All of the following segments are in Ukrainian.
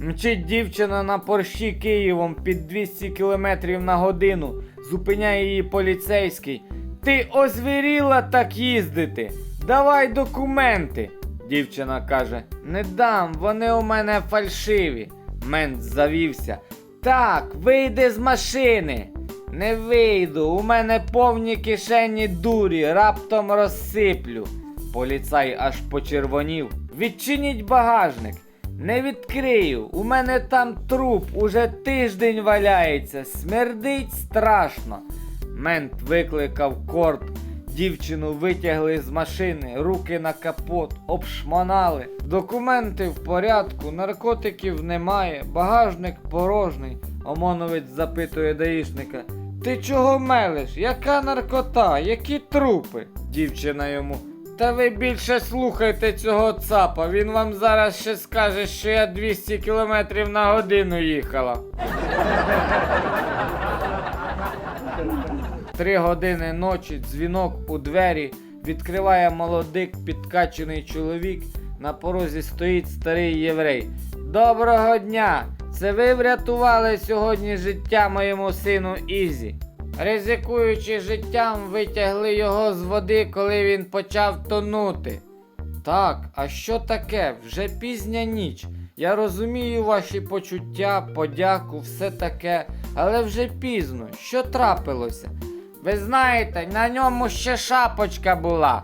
Мчить дівчина на порщі Києвом під 200 км на годину. Зупиняє її поліцейський. Ти озвіріла так їздити. Давай документи. Дівчина каже: Не дам, вони у мене фальшиві. Мент завівся. Так, вийди з машини. Не вийду, у мене повні кишені дурі, раптом розсиплю. Поліцай аж почервонів. Відчиніть багажник. Не відкрию, у мене там труп уже тиждень валяється, смердить страшно. Мент викликав корт, дівчину витягли з машини, руки на капот, обшмонали. Документи в порядку, наркотиків немає, багажник порожній. Омоновець запитує даїшника. Ти чого мелиш? Яка наркота? Які трупи? Дівчина йому. Та ви більше слухайте цього цапа, він вам зараз ще скаже, що я 200 км на годину їхала. Три години ночі, дзвінок у двері, відкриває молодик, підкачений чоловік. На порозі стоїть старий єврей. Доброго дня! Це ви врятували сьогодні життя моєму сину Ізі. Ризикуючи життям, витягли його з води, коли він почав тонути. Так, а що таке? Вже пізня ніч. Я розумію ваші почуття, подяку, все таке, але вже пізно. Що трапилося? Ви знаєте, на ньому ще шапочка була.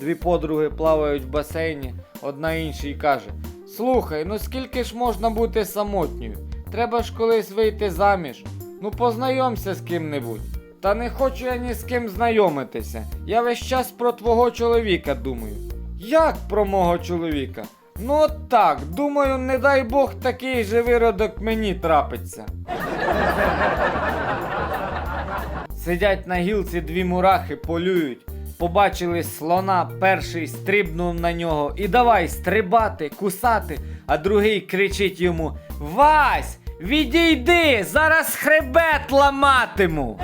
Дві подруги плавають в басейні, одна іншій каже: Слухай, ну скільки ж можна бути самотньою? Треба ж колись вийти заміж. Ну познайомся з ким-небудь. Та не хочу я ні з ким знайомитися. Я весь час про твого чоловіка думаю. Як про мого чоловіка? Ну от так, думаю, не дай Бог такий же виродок мені трапиться. Сидять на гілці дві мурахи, полюють. Побачили слона, перший стрибнув на нього і давай стрибати, кусати, а другий кричить йому: Вась! Відійди! Зараз хребет ламатиму.